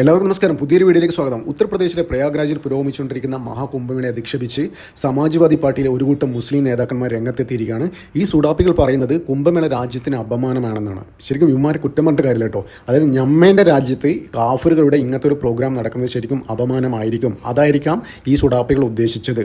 എല്ലാവർക്കും നമസ്കാരം. പുതിയൊരു വീഡിയോയിലേക്ക് സ്വാഗതം. ഉത്തർപ്രദേശിലെ പ്രയാഗ്രാജിൽ പുരോഗമിച്ചുകൊണ്ടിരിക്കുന്ന മഹാകുംഭമേളയെ അധിക്ഷേപിച്ച് സമാജ്വാദി പാർട്ടിയിലെ ഒരു കൂട്ടം മുസ്ലിം നേതാക്കന്മാർ രംഗത്തെത്തിയിരിക്കുകയാണ്. ഈ സുഡാപ്പികൾ പറയുന്നത് കുംഭമേള രാജ്യത്തിന് അപമാനമാണെന്നാണ്. ശരിക്കും ഇവന്മാരെ കുറ്റം പറഞ്ഞ കാര്യമില്ല കേട്ടോ. അതായത് ഞമ്മേന്റെ രാജ്യത്ത് കാഫറുകളുടെ ഇങ്ങനത്തെ ഒരു പ്രോഗ്രാം നടക്കുന്നത് ശരിക്കും അപമാനമായിരിക്കും. അതായിരിക്കാം ഈ സുഡാപ്പികൾ ഉദ്ദേശിച്ചത്.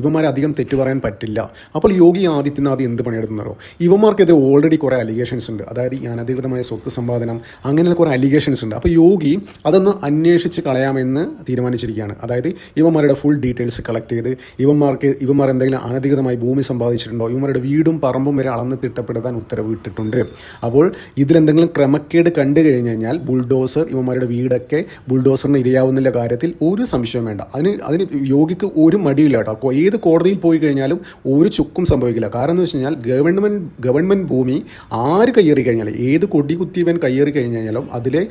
ഇവന്മാരെ അധികം തെറ്റു പറയാൻ പറ്റില്ല. അപ്പോൾ യോഗി ആദിത്യനാഥ് എന്ത് പണിയെടുക്കുന്നോ ഇവന്മാർക്കെതിരെ ഓൾറെഡി കുറേ അലിഗേഷൻസ് ഉണ്ട്. അതായത് ഈ അനധികൃതമായ സ്വത്ത് സമ്പാദനം അങ്ങനെയുള്ള കുറേ അലിഗേഷൻസ് ഉണ്ട്. അപ്പോൾ യോഗി അതൊന്ന് അന്വേഷിച്ച് കളയാമെന്ന് തീരുമാനിച്ചിരിക്കുകയാണ്. അതായത് ഇവന്മാരുടെ ഫുൾ ഡീറ്റെയിൽസ് കളക്ട് ചെയ്ത് ഇവന്മാർക്ക് ഇവന്മാർ എന്തെങ്കിലും അനധികൃതമായി ഭൂമി സമ്പാദിച്ചിട്ടുണ്ടോ ഇവന്മാരുടെ വീടും പറമ്പും വരെ അളന്ന് തിട്ടപ്പെടുത്താൻ ഉത്തരവിട്ടിട്ടുണ്ട് അപ്പോൾ ഇതിലെന്തെങ്കിലും ക്രമക്കേട് കണ്ടു കഴിഞ്ഞു കഴിഞ്ഞാൽ ബുൾഡോസർ ഇവന്മാരുടെ വീടൊക്കെ ബുൾഡോസറിന് ഇരയാവുന്ന കാര്യത്തിൽ ഒരു സംശയം വേണ്ട. അതിന് അതിന് യോഗിക്ക് ഒരു മടിയില്ല കേട്ടോ. ഏത് കോടതിയിൽ പോയി കഴിഞ്ഞാലും ഒരു ചുക്കും സംഭവിക്കില്ല. കാരണം എന്ന് വെച്ച് കഴിഞ്ഞാൽ ഗവൺമെന്റ് ഗവൺമെന്റ് ഭൂമി ആര് കയ്യേറി കഴിഞ്ഞാലും ഏത് കൊടി കുത്തിയവൻ കയ്യേറി കഴിഞ്ഞ് കഴിഞ്ഞാലും അതിലെ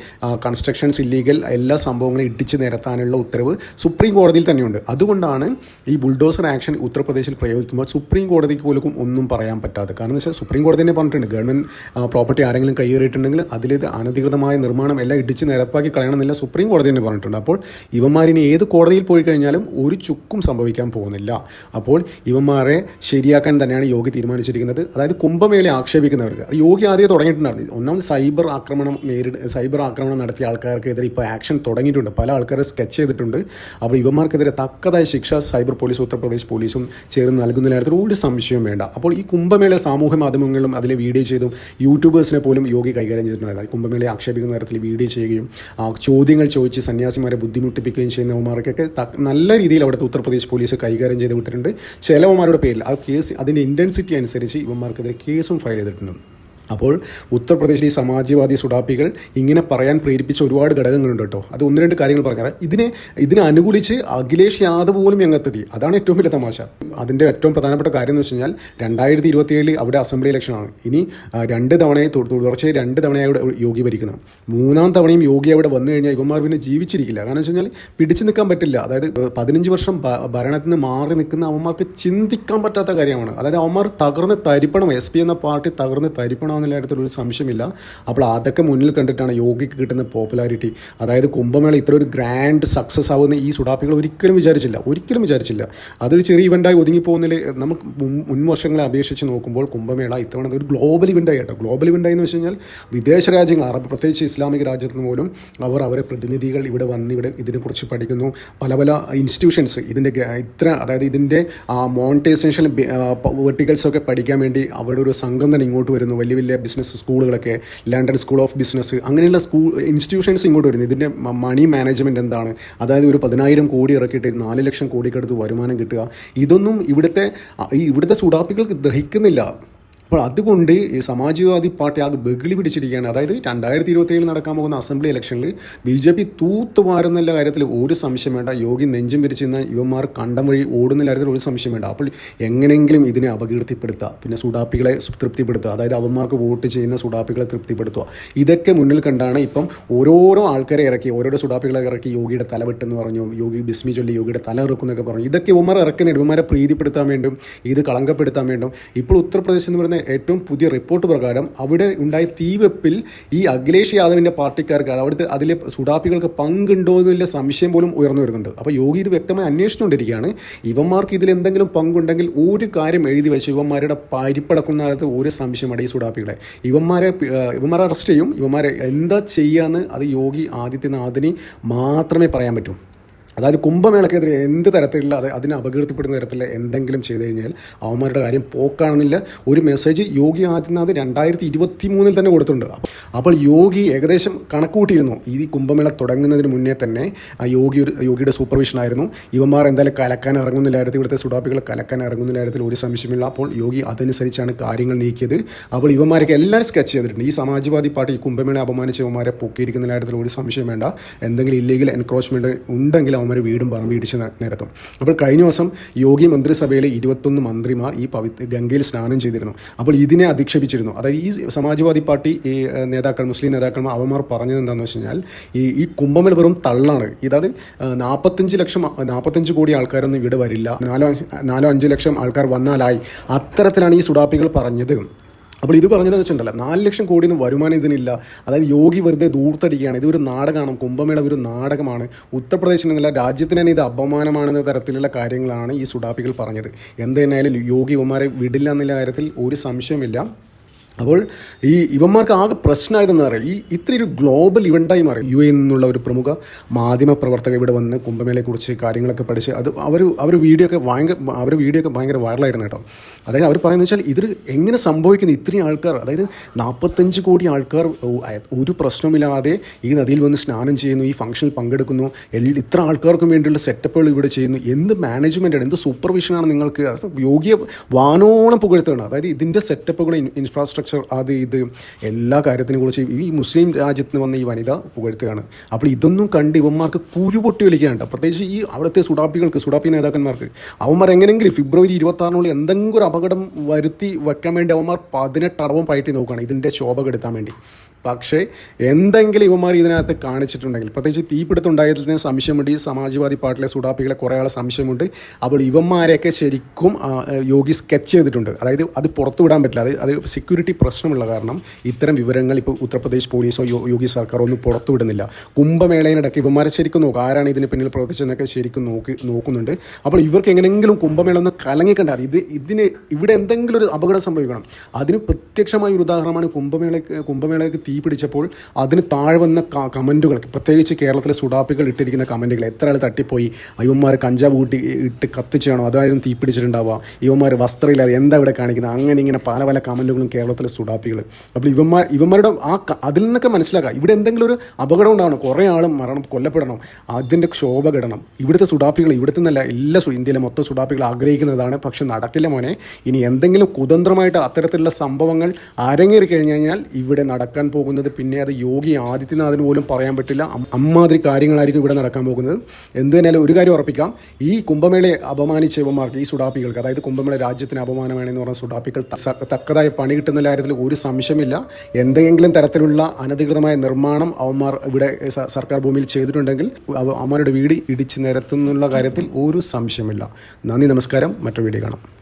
കൺസ്ട്രക്ഷൻസ് ഇല്ലീഗൽ എല്ലാ സംഭവങ്ങളും ഇടിച്ചു നിരത്താനുള്ള ഉത്തരവ് സുപ്രീം കോടതിയിൽ തന്നെയുണ്ട്. അതുകൊണ്ടാണ് ഈ ബുൾഡോസർ ആക്ഷൻ ഉത്തർപ്രദേശിൽ പ്രയോഗിക്കുമ്പോൾ സുപ്രീം കോടതിക്ക് പോലും ഒന്നും പറയാൻ പറ്റാത്തത്. കാരണം എന്ന് വെച്ചാൽ സുപ്രീം കോടതി തന്നെ പറഞ്ഞിട്ടുണ്ട് ഗവൺമെന്റ് പ്രോപ്പർട്ടി ആരെങ്കിലും കൈയേറിയിട്ടുണ്ടെങ്കിൽ അതിലേത് അനധികൃതമായ നിർമ്മാണം എല്ലാം ഇടിച്ച് നിരപ്പാക്കി കളയണമെന്നില്ല സുപ്രീം കോടതി തന്നെ പറഞ്ഞിട്ടുണ്ട്. അപ്പോൾ ഇവന്മാരിനി ഏത് കോടതിയിൽ പോയി കഴിഞ്ഞാലും ഒരു ചുക്കും സംഭവിക്കാൻ പോകുന്നില്ല. അപ്പോൾ ഇവന്മാരെ ശരിയാക്കാൻ തന്നെയാണ് യോഗി തീരുമാനിച്ചിരിക്കുന്നത്. അതായത് കുംഭമേള ആക്ഷേപിക്കുന്നവർക്ക്. യോഗി ആദ്യം തുടങ്ങിയിട്ടുണ്ടായിരുന്നു. ഒന്നാമത് സൈബർ ആക്രമണം നേരിട സൈബർ ആക്രമണം നടത്തിയ ആൾക്കാർക്കെതിരെ ഇപ്പോൾ ആക്ഷൻ തുടങ്ങിയിട്ടുണ്ട്. പല ആൾക്കാരെ സ്കെച്ച് ചെയ്തിട്ടുണ്ട്. അപ്പോൾ ഇവന്മാർക്കെതിരെ തക്കതായ ശിക്ഷ സൈബർ പോലീസ് ഉത്തർപ്രദേശ് പോലീസും ചേർന്ന് നൽകുന്ന കാര്യത്തിൽ ഒരു സംശയവും വേണ്ട. അപ്പോൾ ഈ കുംഭമേള സാമൂഹ്യ മാധ്യമങ്ങളിലും അതിലെ വീഡിയോ ചെയ്തും യൂട്യൂബേഴ്സിനെ പോലും യോഗി കൈകാര്യം ചെയ്തിട്ടുണ്ടായിരുന്നു. കുംഭമേളയെ ആക്ഷേപിക്കുന്ന തരത്തിൽ വീഡിയോ ചെയ്യുകയും ആ, ചോദ്യങ്ങൾ ചോദിച്ച് സന്യാസിമാരെ ബുദ്ധിമുട്ടിപ്പിക്കുകയും ചെയ്യുന്നവന്മാർക്കൊക്കെ നല്ല രീതിയിൽ അവിടുത്തെ ഉത്തർപ്രദേശ് പോലീസ് കൈകാര്യം ചെയ്ത് വിട്ടിട്ടുണ്ട്. ചിലവന്മാരുടെ പേരിൽ. ആ കേസ് അതിന്റെ ഇന്റൻസിറ്റി അനുസരിച്ച് ഇവന്മാർക്കെതിരെ കേസും ഫയൽ ചെയ്തിട്ടുണ്ട്. അപ്പോൾ ഉത്തർപ്രദേശിലെ ഈ സമാജ്വാദി സുഡാപ്പികൾ ഇങ്ങനെ പറയാൻ പ്രേരിപ്പിച്ച ഒരുപാട് ഘടകങ്ങളുണ്ട് കേട്ടോ. അത് ഒന്ന് രണ്ട് കാര്യങ്ങൾ പറഞ്ഞാൽ ഇതിനെ ഇതിനെ അനുകൂലിച്ച് അഖിലേഷ് യാദവ് പോലും രംഗത്തെത്തി. അതാണ് ഏറ്റവും വലിയ തമാശ. അതിന്റെ ഏറ്റവും പ്രധാനപ്പെട്ട കാര്യം എന്ന് വെച്ച് കഴിഞ്ഞാൽ രണ്ടായിരത്തി ഇരുപത്തിയേഴിൽ അവിടെ അസംബ്ലി ഇലക്ഷനാണ് ഇനി രണ്ട് തവണയെ തുടർച്ചയായി രണ്ട് തവണയായി അവിടെ യോഗി ഭരിക്കുന്നത് മൂന്നാം തവണയും യോഗി അവിടെ വന്നു കഴിഞ്ഞാൽ ഇവന്മാർ പിന്നെ ജീവിച്ചിരിക്കില്ല. കാരണം വെച്ച് കഴിഞ്ഞാൽ പിടിച്ചു നിൽക്കാൻ പറ്റില്ല. അതായത് പതിനഞ്ച് വർഷം ഭരണത്തിൽ നിന്ന് മാറി നിൽക്കുന്ന അവന്മാർക്ക് ചിന്തിക്കാൻ പറ്റാത്ത കാര്യമാണ്. അതായത് അവന്മാർ തകർന്ന് തരിപ്പണം എസ് പി എന്ന പാർട്ടി തകർന്ന് തരിപ്പണം എന്നുള്ള കാര്യത്തിൽ ഒരു സംശയമില്ല. അപ്പോൾ അതൊക്കെ മുന്നിൽ കണ്ടിട്ടാണ് യോഗിക്ക് കിട്ടുന്ന പോപ്പുലാരിറ്റി അതായത് കുംഭമേള ഇത്ര ഒരു ഗ്രാൻഡ് സക്സസ് ആവുന്ന ഈ സുഡാപ്പികൾ ഒരിക്കലും വിചാരിച്ചില്ല. ഒരിക്കലും വിചാരിച്ചില്ല. അതൊരു ചെറിയ ഇവന്റായി ഒതുങ്ങി പോകുന്നതിൽ നമുക്ക് മുൻ- വർഷങ്ങളെ അപേക്ഷിച്ച് നോക്കുമ്പോൾ കുംഭമേള ഇത്തവണ ഒരു ഗ്ലോബൽ ഇവന്റായി കേട്ടോ. ഗ്ലോബൽ ഇവന്റായി എന്ന് വെച്ച് കഴിഞ്ഞാൽ വിദേശ രാജ്യങ്ങൾ അറബ് പ്രത്യേകിച്ച് ഇസ്ലാമിക രാജ്യത്ത് നിന്ന് പോലും അവർ അവരെ പ്രതിനിധികൾ ഇവിടെ വന്ന് ഇവിടെ ഇതിനെക്കുറിച്ച് പഠിക്കുന്നു. പല പല ഇൻസ്റ്റിറ്റ്യൂഷൻസ് ഇതിന്റെ ഇത്ര അതായത് ഇതിന്റെ മോണിറ്റൈസേഷൻ വെർട്ടിക്കൽസ് ഒക്കെ പഠിക്കാൻ വേണ്ടി അവിടെ ഒരു സംഘം തന്നെ ഇങ്ങോട്ട് വരുന്നു. വലിയ വലിയ ബിസിനസ് സ്കൂളുകളൊക്കെ ലണ്ടൻ സ്കൂൾ ഓഫ് ബിസിനസ് അങ്ങനെയുള്ള സ്കൂൾ ഇൻസ്റ്റിറ്റ്യൂഷൻസ് ഇങ്ങോട്ട് വരുന്നത് ഇതിന്റെ മണി മാനേജ്മെന്റ് എന്താണ്? അതായത് ഒരു പതിനായിരം കോടി ഇറക്കിയിട്ട് നാല് ലക്ഷം കോടിക്കടുത്ത് വരുമാനം കിട്ടുക. ഇതൊന്നും ഇവിടുത്തെ ഈ ഇവിടുത്തെ സുഡാപ്പികൾക്ക് ദഹിക്കുന്നില്ല. അപ്പോൾ അതുകൊണ്ട് ഈ സമാജ്വാദി പാർട്ടി ആകെ ബഗിളി പിടിച്ചിരിക്കുകയാണ്. അതായത് രണ്ടായിരത്തി ഇരുപത്തി ഏഴിൽ നടക്കാൻ പോകുന്ന അസംബ്ലി ഇലക്ഷനിൽ ബി ജെ പി തൂത്തുവാരുന്നുള്ള കാര്യത്തിൽ ഒരു സംശയം വേണ്ട. യോഗി നെഞ്ചും പിരിച്ചിരുന്ന യുവന്മാർ കണ്ടം വഴി ഓടുന്ന കാര്യത്തിൽ ഒരു സംശയം വേണ്ട. അപ്പോൾ എങ്ങനെയെങ്കിലും ഇതിനെ അപകീർത്തിപ്പെടുത്തുക. പിന്നെ സുഡാപ്പികളെ തൃപ്തിപ്പെടുത്തുക. അതായത് അവന്മാർക്ക് വോട്ട് ചെയ്യുന്ന സുഡാപ്പികളെ തൃപ്തിപ്പെടുത്തുക. ഇതൊക്കെ മുന്നിൽ കണ്ടാണ് ഇപ്പം ഓരോരോ ആൾക്കാരെ ഇറക്കി ഓരോരോ സുഡാപ്പികളെ ഇറക്കി യോഗിയുടെ തല വെട്ടെന്ന് പറഞ്ഞു യോഗി ബിസ്മി ചൊല്ലി യോഗിയുടെ തല ഇറക്കുന്നൊക്കെ പറഞ്ഞു. ഇതൊക്കെ യുവന്മാർ ഇറക്കുന്ന ഇവന്മാരെ പ്രീതിപ്പെടുത്താൻ വേണ്ടും ഇത് കളങ്കപ്പെടുത്താൻ വേണ്ടും. ഇപ്പോൾ ഉത്തർപ്രദേശ് എന്ന് പറയുന്ന ഏറ്റവും പുതിയ റിപ്പോർട്ട് പ്രകാരം അവിടെ ഉണ്ടായ തീവെപ്പിൽ ഈ അഖിലേഷ് യാദവിന്റെ പാർട്ടിക്കാർക്ക് അവിടുത്തെ അതിലെ സുഡാപ്പികൾക്ക് പങ്കുണ്ടോ എന്നുള്ള സംശയം പോലും ഉയർന്നു വരുന്നുണ്ട്. അപ്പോൾ യോഗി ഇത് വ്യക്തമായി അന്വേഷിച്ചുകൊണ്ടിരിക്കുകയാണ്. ഇവന്മാർക്ക് ഇതിൽ എന്തെങ്കിലും പങ്കുണ്ടെങ്കിൽ ഒരു കാര്യം എഴുതി വെച്ച് ഇവന്മാരുടെ പരിപ്പടക്കുന്ന കാലത്ത് ഒരു സംശയമാണ് ഈ സുഡാപ്പികളെ. ഇവന്മാരെ ഇവന്മാരെ അറസ്റ്റ് ചെയ്യും. ഇവന്മാരെ എന്താ ചെയ്യാന്ന് അത് യോഗി ആദിത്യനാഥിന് മാത്രമേ പറയാൻ പറ്റൂ. അതായത് കുംഭമേളക്കെതിരെ എന്ത് തരത്തിലുള്ള അത് അതിനെ അപകീർത്തിപ്പെടുന്ന തരത്തിൽ എന്തെങ്കിലും ചെയ്തു കഴിഞ്ഞാൽ അവന്മാരുടെ കാര്യം പോക്കാണെന്നില്ല. ഒരു മെസ്സേജ് യോഗി ആദിത്യനാഥ് രണ്ടായിരത്തി ഇരുപത്തി മൂന്നിൽ തന്നെ കൊടുത്തിട്ടുണ്ട്. അപ്പോൾ യോഗി ഏകദേശം കണക്കൂട്ടിയിരുന്നു ഈ കുംഭമേള തുടങ്ങുന്നതിന് മുന്നേ തന്നെ ആ യോഗി യോഗിയുടെ സൂപ്പർവിഷൻ ആയിരുന്നു. ഇവന്മാർ എന്തായാലും കലക്കാൻ ഇറങ്ങുന്ന കാര്യത്തിൽ ഇവിടുത്തെ സുഡാപ്പികൾ കലക്കാൻ ഇറങ്ങുന്ന കാര്യത്തിൽ ഒരു സംശയമില്ല അപ്പോൾ യോഗി അതനുസരിച്ചാണ് കാര്യങ്ങൾ നീക്കിയത്. അപ്പോൾ ഇവന്മാരൊക്കെ എല്ലാവരും സ്കെച്ച് ചെയ്തിട്ടുണ്ട്. ഈ സമാജ്വാദി പാർട്ടി ഈ കുംഭമേള അപമാനിച്ച ഇവന്മാരെ പൊക്കിയിരിക്കുന്ന കാര്യത്തിൽ ഒരു സംശയം വേണ്ട. എന്തെങ്കിലും ഇല്ലീഗൽ എൻക്രോച്ച്മെന്റ് ഉണ്ടെങ്കിൽ അവന്മാർ വീടും പറമ്പ് ഇടിച്ച് നിരത്തും. അപ്പോൾ കഴിഞ്ഞ ദിവസം യോഗി മന്ത്രിസഭയിലെ ഇരുപത്തൊന്ന് മന്ത്രിമാർ ഈ പവിത്ര ഗംഗയിൽ സ്നാനം ചെയ്തിരുന്നു. അപ്പോൾ ഇതിനെ അധിക്ഷേപിച്ചിരുന്നു. അതായത് ഈ സമാജ്വാദി പാർട്ടി ഈ നേതാക്കൾ മുസ്ലിം നേതാക്കൾ അവന്മാർ പറഞ്ഞത് എന്താണെന്ന് വെച്ച് കഴിഞ്ഞാൽ ഈ ഈ കുംഭമേള വെറും തള്ളാണ്. ഇതായത് നാൽപ്പത്തഞ്ച് ലക്ഷം നാൽപ്പത്തഞ്ച് കോടി ആൾക്കാരൊന്നും ഇവിടെ വരില്ല. നാലോ നാലോ അഞ്ച് ലക്ഷം ആൾക്കാർ വന്നാലായി. അത്തരത്തിലാണ് ഈ സുഡാപ്പികൾ പറഞ്ഞത്. അപ്പോൾ ഇത് പറഞ്ഞതെന്ന് വെച്ചിട്ടുണ്ടല്ലോ നാല് ലക്ഷം കോടിയൊന്നും വരുമാനം ഇതിനില്ല. അതായത് യോഗി വെറുതെ ദൂർത്തടിക്കുകയാണ്. ഇതൊരു നാടകമാണ് കുംഭമേള ഒരു നാടകമാണ്. ഉത്തർപ്രദേശിൽ നിന്നല്ല രാജ്യത്തിന് തന്നെ ഇത് അപമാനമാണെന്ന തരത്തിലുള്ള കാര്യങ്ങളാണ് ഈ സുഡാപ്പികൾ പറഞ്ഞത്. എന്ത് തന്നെയായാലും യോഗി ഉമാരെ വിടില്ല എന്നുള്ള കാര്യത്തിൽ ഒരു സംശയമില്ല അപ്പോൾ ഈ ഇവന്മാർക്ക് ആകെ പ്രശ്നമായതെന്ന് പറയാം. ഈ ഇത്ര ഒരു ഗ്ലോബൽ ഇവന്റായി മാറി. യു എ നിന്നുള്ള ഒരു പ്രമുഖ മാധ്യമ പ്രവർത്തക ഇവിടെ വന്ന് കുംഭമേളയെക്കുറിച്ച് കാര്യങ്ങളൊക്കെ പഠിച്ച് അത് അവർ അവർ വീഡിയോ ഒക്കെ ഭയങ്കര അവർ വീഡിയോ ഒക്കെ ഭയങ്കര വൈറലായിരുന്നു കേട്ടോ. അതായത് അവർ പറയുന്നത് വെച്ചാൽ ഇത് എങ്ങനെ സംഭവിക്കുന്നു ഇത്രയും ആൾക്കാർ അതായത് നാൽപ്പത്തഞ്ച് കോടി ആൾക്കാർ ഒരു പ്രശ്നമില്ലാതെ ഈ നദിയിൽ വന്ന് സ്നാനം ചെയ്യുന്നു ഈ ഫംഗ്ഷനിൽ പങ്കെടുക്കുന്നു ഇത്ര ആൾക്കാർക്കും വേണ്ടിയുള്ള സെറ്റപ്പുകൾ ഇവിടെ ചെയ്യുന്നു എന്ത് മാനേജ്മെന്റാണ് എന്ത് സൂപ്പർവിഷനാണ് നിങ്ങൾക്ക്? യോഗ്യ വാനോളം പുകഴ്ത്തുകയാണ്. അതായത് ഇതിന്റെ സെറ്റപ്പുകൾ ഇൻഫ്രാസ്ട്രക്ചർ അത് ഇത് എല്ലാ കാര്യത്തിനെ കുറിച്ച് ഈ മുസ്ലിം രാജ്യത്ത് നിന്ന് വന്ന ഈ വനിത പുകഴ്ത്തുകയാണ്. അപ്പോൾ ഇതൊന്നും കണ്ട് ഇവന്മാർക്ക് കുരുപൊട്ടി വലിക്കാനുണ്ട്. പ്രത്യേകിച്ച് ഈ അവിടുത്തെ സുഡാപ്പികൾക്ക് സുഡാപ്പി നേതാക്കന്മാർക്ക്. അവന്മാർ എങ്ങനെയെങ്കിലും ഫെബ്രുവരി ഇരുപത്തി ആറിനുള്ളിൽ എന്തെങ്കിലും ഒരു അപകടം വരുത്തി വയ്ക്കാൻ വേണ്ടി അവന്മാർ പതിനെട്ട് അടവും പയറ്റി നോക്കുകയാണ് ഇതിന്റെ ശോഭ കെടുത്താൻ വേണ്ടി. പക്ഷേ എന്തെങ്കിലും ഇവന്മാർ ഇതിനകത്ത് കാണിച്ചിട്ടുണ്ടെങ്കിൽ പ്രത്യേകിച്ച് തീപിടുത്തം ഉണ്ടായതിൽ സംശയമുണ്ട് ഈ സമാജ്വാദി പാർട്ടിലെ സുഡാപ്പികളെ കുറേ ആൾ സംശയമുണ്ട് അപ്പോൾ ഇവന്മാരെയൊക്കെ ശരിക്കും യോഗി സ്കെച്ച് ചെയ്തിട്ടുണ്ട്. അതായത് അത് പുറത്തു വിടാൻ പറ്റില്ല. അത് അത് സെക്യൂരിറ്റി പ്രശ്നമുള്ള കാരണം ഇത്തരം വിവരങ്ങൾ ഇപ്പോൾ ഉത്തർപ്രദേശ് പോലീസോ യോഗി സർക്കാരോ ഒന്നും പുറത്തു വിടുന്നില്ല. കുംഭമേളയിനിടയ്ക്ക് ഇവന്മാരെ ശരിക്കും നോക്കും ആരാണ് ഇതിന് പിന്നിൽ പ്രവർത്തിച്ചതെന്നൊക്കെ ശരിക്കും നോക്കി നോക്കുന്നുണ്ട്. അപ്പോൾ ഇവർക്ക് എങ്ങനെയെങ്കിലും കുംഭമേള ഒന്ന് കലങ്ങിക്കണ്ട? ഇത് ഇതിന് ഇവിടെ എന്തെങ്കിലും ഒരു അപകടം സംഭവിക്കണം. അതിന് പ്രത്യക്ഷമായ ഒരു ഉദാഹരണമാണ് കുംഭമേളയ്ക്ക് കുംഭമേളയ്ക്ക് തീ പിടിച്ചപ്പോൾ അതിന് താഴെ വന്ന കമന്റുകൾ പ്രത്യേകിച്ച് കേരളത്തിലെ സുഡാപ്പികൾ ഇട്ടിരിക്കുന്ന കമന്റുകൾ എത്ര ആൾ തട്ടിപ്പോയി? അയ്യന്മാർ കഞ്ചാവ് കൂട്ടി ഇട്ട് കത്തിച്ചാണോ? അതായിരുന്നു തീ പിടിച്ചിട്ടുണ്ടാവുക. ഇവന്മാർ വസ്ത്രമില്ലാതെ എന്താ ഇവിടെ കാണിക്കുന്നത്? അങ്ങനെ ഇങ്ങനെ പല പല കമന്റുകളും കേരളത്തിലെ സുഡാപ്പികൾ അപ്പോൾ ഇവന്മാർ ഇവന്മാരുടെ ആ അതിൽ നിന്നൊക്കെ മനസ്സിലാക്കാം ഇവിടെ എന്തെങ്കിലും ഒരു അപകടം ഉണ്ടാവണം. കുറേ ആൾ മരണം കൊല്ലപ്പെടണം. അതിന്റെ ക്ഷോഭ കിടണം. ഇവിടുത്തെ സുഡാപ്പികൾ ഇവിടുത്തെ നിന്നല്ല എല്ലാ ഇന്ത്യയിലെ മൊത്തം സുഡാപ്പികൾ ആഗ്രഹിക്കുന്നതാണ്. പക്ഷെ നടക്കില്ല മോനെ. ഇനി എന്തെങ്കിലും കുതന്ത്രമായിട്ട് അത്തരത്തിലുള്ള സംഭവങ്ങൾ അരങ്ങേറി കഴിഞ്ഞു കഴിഞ്ഞാൽ ഇവിടെ നടക്കാൻ പോകുന്നത്. പിന്നെ അത് യോഗി ആദിത്യനാഥിന് പോലും പറയാൻ പറ്റില്ല. അമ്മാതിരി കാര്യങ്ങളായിരിക്കും ഇവിടെ നടക്കാൻ പോകുന്നത്. എന്ത് തന്നെയാലും ഒരു കാര്യം ഉറപ്പിക്കാം. ഈ കുംഭമേളയെ അപമാനിച്ച ഇവന്മാർക്ക് ഈ സുഡാപ്പികൾക്ക് അതായത് കുംഭമേള രാജ്യത്തിന് അപമാനമാണെന്ന് പറഞ്ഞ സുഡാപ്പികൾ തക്കതായ പണി കിട്ടുന്ന കാര്യത്തിൽ ഒരു സംശയമില്ല. എന്തെങ്കിലും തരത്തിലുള്ള അനധികൃതമായ നിർമ്മാണം അവന്മാർ ഇവിടെ സർക്കാർ ഭൂമിയിൽ ചെയ്തിട്ടുണ്ടെങ്കിൽ അവ- അവന്മാരുടെ വീട് ഇടിച്ച് നിരത്തുന്നുള്ള കാര്യത്തിൽ ഒരു സംശയമില്ല. നന്ദി നമസ്കാരം. മറ്റൊരു വീഡിയോ കാണാം.